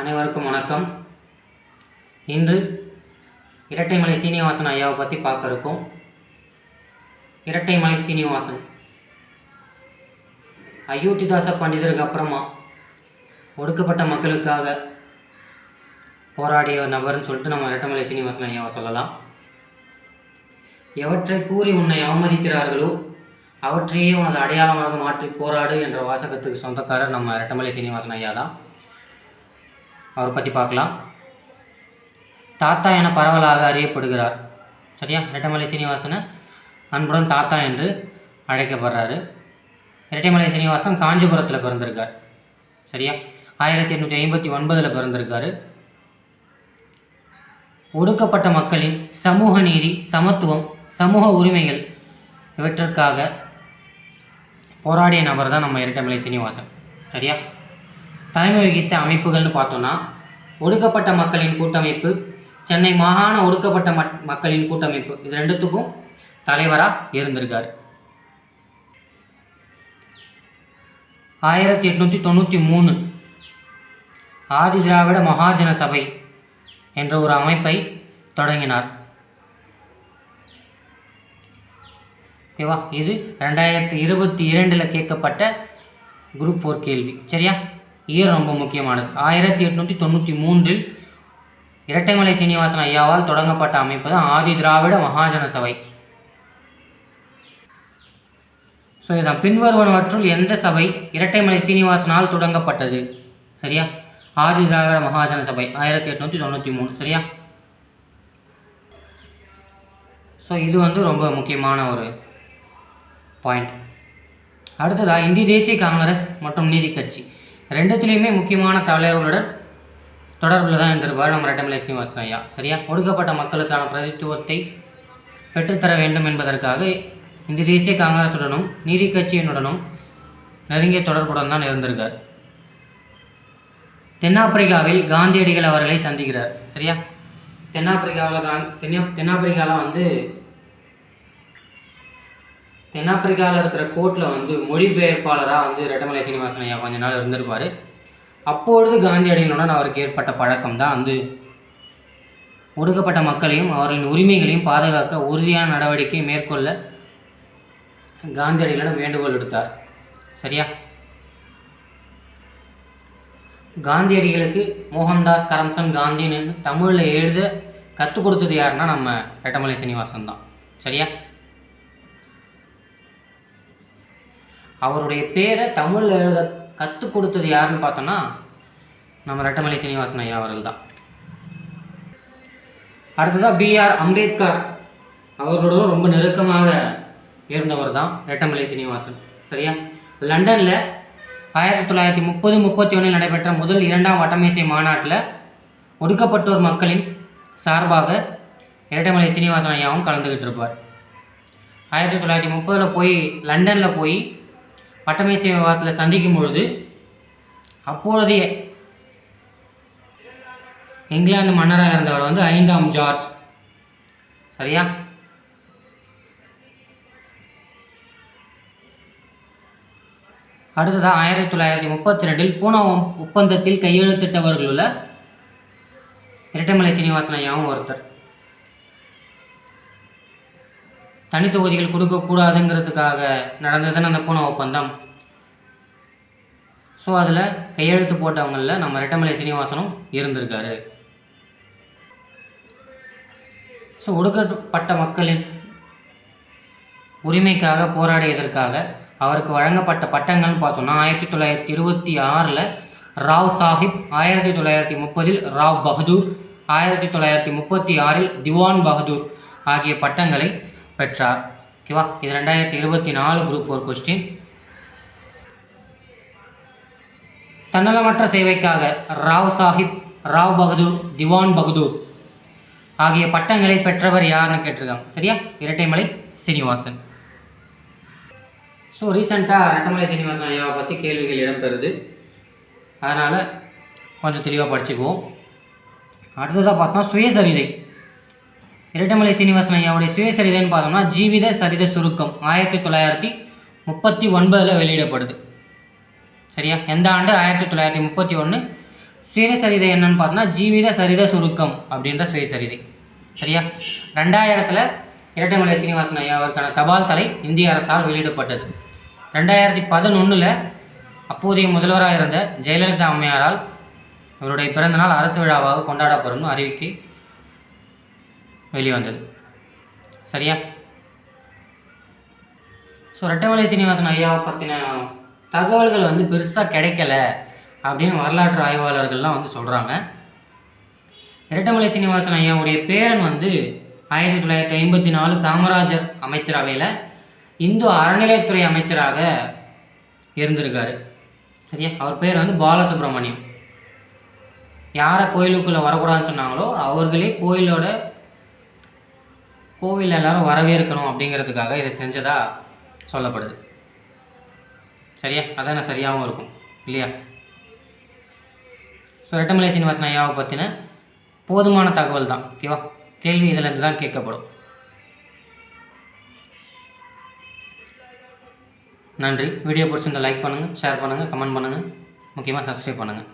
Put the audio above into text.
அனைவருக்கும் வணக்கம். இன்று இரட்டைமலை சீனிவாசன் ஐயாவை பற்றி பார்க்க இருக்கோம். இரட்டைமலை சீனிவாசன். அயோத்திதாச பண்டிதருக்கு அப்புறமா ஒடுக்கப்பட்ட மக்களுக்காக போராடிய நபர்னு சொல்லிட்டு நம்ம இரட்டைமலை சீனிவாசன் ஐயாவை சொல்லலாம். எவற்றை கூறி உன்னை அவமதிக்கிறார்களோ அவற்றையே உனது அடையாளமாக மாற்றி போராடு என்ற வாசகத்துக்கு சொந்தக்காரர் நம்ம இரட்டமலை சீனிவாசன் ஐயா தான். அவரை பற்றி பார்க்கலாம். தாத்தா என பரவலாக அறியப்படுகிறார். சரியா? இரட்டைமலை சீனிவாசனை அன்புடன் தாத்தா என்று அழைக்கப்படுறாரு. இரட்டைமலை சீனிவாசன் காஞ்சிபுரத்தில் பிறந்திருக்கார். சரியா? ஆயிரத்தி எண்ணூற்றி ஐம்பத்தி ஒன்பதில் பிறந்திருக்காரு. ஒடுக்கப்பட்ட மக்களின் சமூக நீதி சமத்துவம் சமூக உரிமைகள் இவற்றிற்காக போராடிய நபர் தான் நம்ம இரட்டைமலை சீனிவாசன். சரியா? தலைமை வகித்த அமைப்புகள்னு பார்த்தோன்னா ஒடுக்கப்பட்ட மக்களின் கூட்டமைப்பு சென்னை மாகாண ஒடுக்கப்பட்ட மக் மக்களின் கூட்டமைப்பு. இது ரெண்டுத்துக்கும் தலைவராக இருந்திருக்கார். ஆயிரத்தி எட்நூற்றி தொண்ணூற்றி மூணு ஆதி திராவிட மகாஜன சபை என்ற ஒரு அமைப்பை தொடங்கினார். ஓகேவா? இது ரெண்டாயிரத்தி இருபத்தி இரண்டில் கேட்கப்பட்ட குரூப் ஃபோர் கேள்வி. சரியா? இயர் ரொம்ப முக்கியமானது. ஆயிரத்தி எட்நூற்றி தொண்ணூற்றி மூன்றில் இரட்டைமலை சீனிவாசன் ஐயாவால் தொடங்கப்பட்ட அமைப்பு தான் ஆதி திராவிட மகாஜன சபை. ஸோ இதான் பின்வருவனவற்றுள் எந்த சபை இரட்டைமலை சீனிவாசனால் தொடங்கப்பட்டது? சரியா? ஆதி திராவிட மகாஜன சபை ஆயிரத்தி எட்நூற்றி தொண்ணூற்றி மூணு. சரியா? ஸோ இது வந்து ரொம்ப முக்கியமான ஒரு பாயிண்ட் அடுத்ததாக இந்திய தேசிய காங்கிரஸ் மற்றும் நீதி கட்சி. ரெண்டுத்துலேயுமே முக்கியமான தலைவர்களோட தொடர்பில் தான் இருந்திருப்பார் நம்ம ரெட்டமலை சீனிவாசன் ஐயா. சரியா? ஒடுக்கப்பட்ட மக்களுக்கான பிரதித்துவத்தை பெற்றுத்தர வேண்டும் என்பதற்காக இந்திய தேசிய காங்கிரசுடனும் நீதி கட்சியினுடனும் நெருங்கிய தொடர்புடன் தான் இருந்திருக்கார். தென்னாப்பிரிக்காவில் காந்தியடிகள் அவர்களை சந்திக்கிறார். சரியா? தென்னாப்பிரிக்காவில் கா தென்னா தென்னாப்பிரிக்காவில் வந்து தென்னாப்பிரிக்காவில் இருக்கிற கோர்ட்டில் வந்து மொழிபெயர்ப்பாளராக வந்து ரெட்டமலை சீனிவாசன் ஐயா கொஞ்ச நாள் இருந்திருப்பார். அப்பொழுது காந்தியடிகளுடன் அவருக்கு ஏற்பட்ட பழக்கம் தான் வந்து ஒடுக்கப்பட்ட மக்களையும் அவர்களின் உரிமைகளையும் பாதுகாக்க உறுதியான நடவடிக்கை மேற்கொள்ள காந்தியடிகளிடம் வேண்டுகோள் விடுத்தார். சரியா? காந்தியடிகளுக்கு மோகன்தாஸ் கரம்சந்த் காந்தின்னு தமிழில் எழுத கற்றுக் கொடுத்தது யாருன்னா நம்ம ரெட்டமலை சீனிவாசன் தான். சரியா? அவருடைய பேரை தமிழில் எழுத கற்றுக் கொடுத்தது யாருன்னு பார்த்தோன்னா நம்ம ரெட்டமலை சீனிவாசன் ஐயா அவர்கள் தான். அடுத்ததாக பிஆர் அம்பேத்கர். அவர்களோட ரொம்ப நெருக்கமாக இருந்தவர் தான் ரெட்டமலை சீனிவாசன். சரியா? லண்டனில் ஆயிரத்தி தொள்ளாயிரத்தி முப்பது முப்பத்தி ஒன்றில் நடைபெற்ற முதல் இரண்டாம் வட்டமேசை மாநாட்டில் ஒடுக்கப்பட்டோர் மக்களின் சார்பாக இரட்டைமலை சீனிவாசன் ஐயாவும் கலந்துக்கிட்டு இருப்பார் ஆயிரத்தி தொள்ளாயிரத்தி முப்பதில் போய் லண்டனில் போய் பட்டமேசை விவாதத்தில் சந்திக்கும் பொழுது அப்பொழுதைய இங்கிலாந்து மன்னராக இருந்தவர் வந்து ஐந்தாம் ஜார்ஜ். சரியா? அடுத்ததாக ஆயிரத்தி தொள்ளாயிரத்தி முப்பத்தி ரெண்டில் பூனா ஒப்பந்தத்தில் கையெழுத்திட்டவர்களுள்ள இரட்டைமலை சீனிவாசன் ஐயாவும் ஒருத்தர். தனி தொகுதிகள் கொடுக்கக்கூடாதுங்கிறதுக்காக நடந்ததுன்னு அந்த பூன ஒப்பந்தம்? ஸோ அதில் கையெழுத்து போட்டவங்களில் நம்ம ரெட்டமலை சீனிவாசனும் இருந்திருக்காரு. ஸோ ஒடுக்கப்பட்ட மக்களின் உரிமைக்காக போராடியதற்காக அவருக்கு வழங்கப்பட்ட பட்டங்கள்னு பார்த்தோம்னா ஆயிரத்தி தொள்ளாயிரத்தி இருபத்தி ஆறில் ராவ் சாஹிப் ஆயிரத்தி தொள்ளாயிரத்தி முப்பதில் ராவ் பகதூர் ஆயிரத்தி தொள்ளாயிரத்தி முப்பத்தி ஆறில் திவான் பகதூர் ஆகிய பட்டங்களை பெற்றார். ஓகேவா? இது ரெண்டாயிரத்தி இருபத்தி நாலு குரூப் ஃபோர் கொஸ்டின் தன்னலமற்ற சேவைக்காக ராவ் சாஹிப் ராவ் பகதூர் திவான் பகதூர் ஆகிய பட்டங்களை பெற்றவர் யாருன்னு கேட்டிருக்காங்க. சரியா? இரட்டைமலை சீனிவாசன். ஸோ ரீசெண்டாக இரட்டைமலை சீனிவாசன் ஐயாவை பற்றி கேள்விகள் இடம்பெறுது. அதனால் கொஞ்சம் தெளிவாக படிச்சுக்குவோம். அடுத்ததாக பார்த்தோம்னா சுயசரிதை. இரட்டமலை சீனிவாசன் ஐயாவுடைய சுயசரிதைன்னு பார்த்தோம்னா ஜீவித சரித சுருக்கம் ஆயிரத்தி தொள்ளாயிரத்தி முப்பத்தி ஒன்பதில் வெளியிடப்படுது. சரியா? எந்த ஆண்டு? ஆயிரத்தி தொள்ளாயிரத்தி முப்பத்தி ஒன்று சுயசரிதை என்னன்னு பார்த்தோன்னா ஜீவித சரித சுருக்கம் அப்படின்ற சுயசரிதை. சரியா? ரெண்டாயிரத்தில் இரட்டைமலை சீனிவாசன் ஐயா அவருக்கான தபால் தலை இந்திய அரசால் வெளியிடப்பட்டது. ரெண்டாயிரத்தி பதினொன்றில் அப்போதைய முதல்வராக இருந்த ஜெயலலிதா அம்மையாரால் இவருடைய பிறந்தநாள் அரசு விழாவாக கொண்டாடப்படும்னு அறிவிக்கை வெளிவந்தது. சரியா? ஸோ ரெட்டமலை சீனிவாசன் ஐயாவை பற்றின தகவல்கள் வந்து பெருசாக கிடைக்கல அப்படின்னு வரலாற்று ஆய்வாளர்கள்லாம் வந்து சொல்கிறாங்க இரட்டமலை சீனிவாசன் ஐயாவுடைய பேரன் வந்து ஆயிரத்தி தொள்ளாயிரத்தி ஐம்பத்தி நாலு காமராஜர் அமைச்சரவையில் இந்து அறநிலையத்துறை அமைச்சராக இருந்திருக்காரு. சரியா? அவர் பேர் வந்து பாலசுப்ரமணியம். யாரை கோயிலுக்குள்ளே வரக்கூடாதுன்னு சொன்னாங்களோ அவர்களே கோயிலோட கோவில் எல்லாரும் வரவேற்கணும் அப்படிங்கிறதுக்காக இதை செஞ்சதாக சொல்லப்படுது. சரியா? அதான் சரியாகவும் இருக்கும். இல்லையா? ஸோ ரெட்டமலை சீனிவாசன் ஐயாவை பற்றின போதுமான தகவல் தான். ஓகேவா? கேள்வி இதிலேருந்து தான் கேட்கப்படும். நன்றி. வீடியோ பிடிச்சிருந்தால் லைக் பண்ணுங்கள் ஷேர் பண்ணுங்கள் கமெண்ட் பண்ணுங்கள் முக்கியமாக சப்ஸ்கிரைப் பண்ணுங்கள்